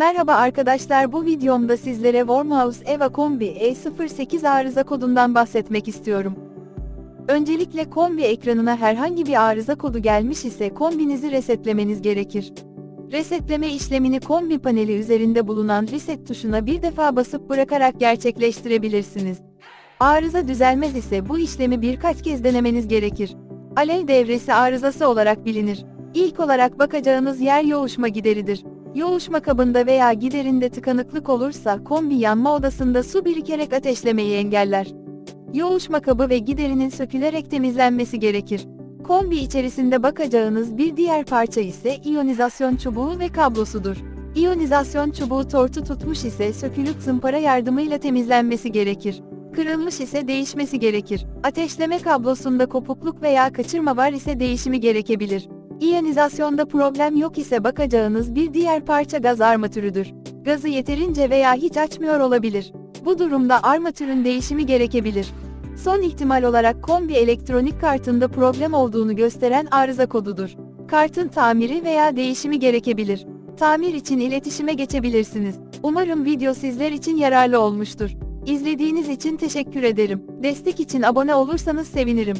Merhaba arkadaşlar bu videomda sizlere Wormhouse Eva Kombi E08 arıza kodundan bahsetmek istiyorum. Öncelikle kombi ekranına herhangi bir arıza kodu gelmiş ise kombinizi resetlemeniz gerekir. Resetleme işlemini kombi paneli üzerinde bulunan reset tuşuna bir defa basıp bırakarak gerçekleştirebilirsiniz. Arıza düzelmez ise bu işlemi birkaç kez denemeniz gerekir. Alev devresi arızası olarak bilinir. İlk olarak bakacağınız yer yoğuşma gideridir. Yoğuşma kabında veya giderinde tıkanıklık olursa kombi yanma odasında su birikerek ateşlemeyi engeller. Yoğuşma kabı ve giderinin sökülerek temizlenmesi gerekir. Kombi içerisinde bakacağınız bir diğer parça ise iyonizasyon çubuğu ve kablosudur. İyonizasyon çubuğu tortu tutmuş ise sökülüp zımpara yardımıyla temizlenmesi gerekir. Kırılmış ise değişmesi gerekir. Ateşleme kablosunda kopukluk veya kaçırma var ise değişimi gerekebilir. İyonizasyonda problem yok ise bakacağınız bir diğer parça gaz armatürüdür. Gazı yeterince veya hiç açmıyor olabilir. Bu durumda armatürün değişimi gerekebilir. Son ihtimal olarak kombi elektronik kartında problem olduğunu gösteren arıza kodudur. Kartın tamiri veya değişimi gerekebilir. Tamir için iletişime geçebilirsiniz. Umarım video sizler için yararlı olmuştur. İzlediğiniz için teşekkür ederim. Destek için abone olursanız sevinirim.